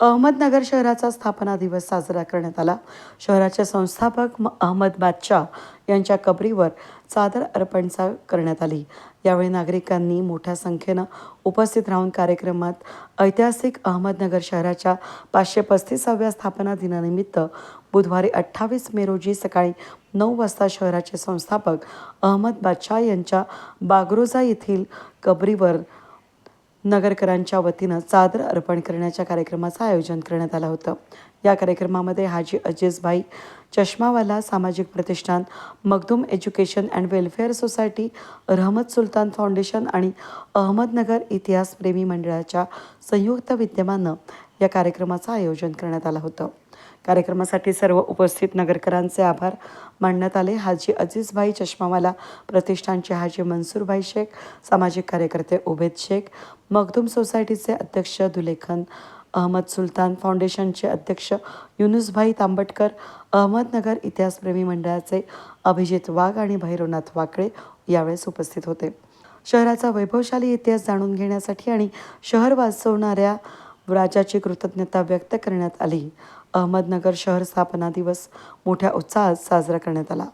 अहमदनगर शहराचा स्थापना दिवस साजरा करण्यात आला. शहराचे संस्थापक म- अहमद बादशाह यांच्या कबरीवर चादर अर्पणचा करण्यात आली. यावेळी नागरिकांनी मोठ्या संख्येनं उपस्थित राहून कार्यक्रमात ऐतिहासिक अहमदनगर शहराच्या पाचशे पस्तीसाव्या स्थापना दिनानिमित्त बुधवारी अठ्ठावीस मे रोजी सकाळी नऊ वाजता शहराचे संस्थापक अहमद बादशाह यांच्या बागरोजा येथील कबरीवर नगरकरांच्या वतीनं चादर अर्पण करण्याच्या कार्यक्रमाचं आयोजन करण्यात आलं होतं. या कार्यक्रमामध्ये हाजी अजीजभाई चष्मावाला सामाजिक प्रतिष्ठान Makhdoom education and welfare society Rahmat Sultan foundation आणि अहमदनगर इतिहासप्रेमी मंडळाच्या संयुक्त विद्यमानं या कार्यक्रमाचं आयोजन करण्यात आलं होतं. कार्यक्रमासाठी सर्व उपस्थित नगरकरांचे आभार मानण्यात आले. हाजी अजीजभाई चष्मावाला प्रतिष्ठानचे हाजी मनसूरभाई शेख सामाजिक कार्यकर्ते उबेद शेख मखदूम सोसायटीचे अध्यक्ष धुलेखन अहमद सुलतान फाउंडेशनचे अध्यक्ष युनुसभाई तांबटकर अहमदनगर इतिहासप्रेमी मंडळाचे अभिजित वाघ आणि भैरवनाथ वाकळे यावेळेस उपस्थित होते. शहराचा वैभवशाली इतिहास जाणून घेण्यासाठी आणि शहर वाचवणाऱ्या राजाची कृतज्ञता व्यक्त करण्यात आली. अहमदनगर शहर स्थापना दिवस मोठ्या उत्साहात साजरा करण्यात आला.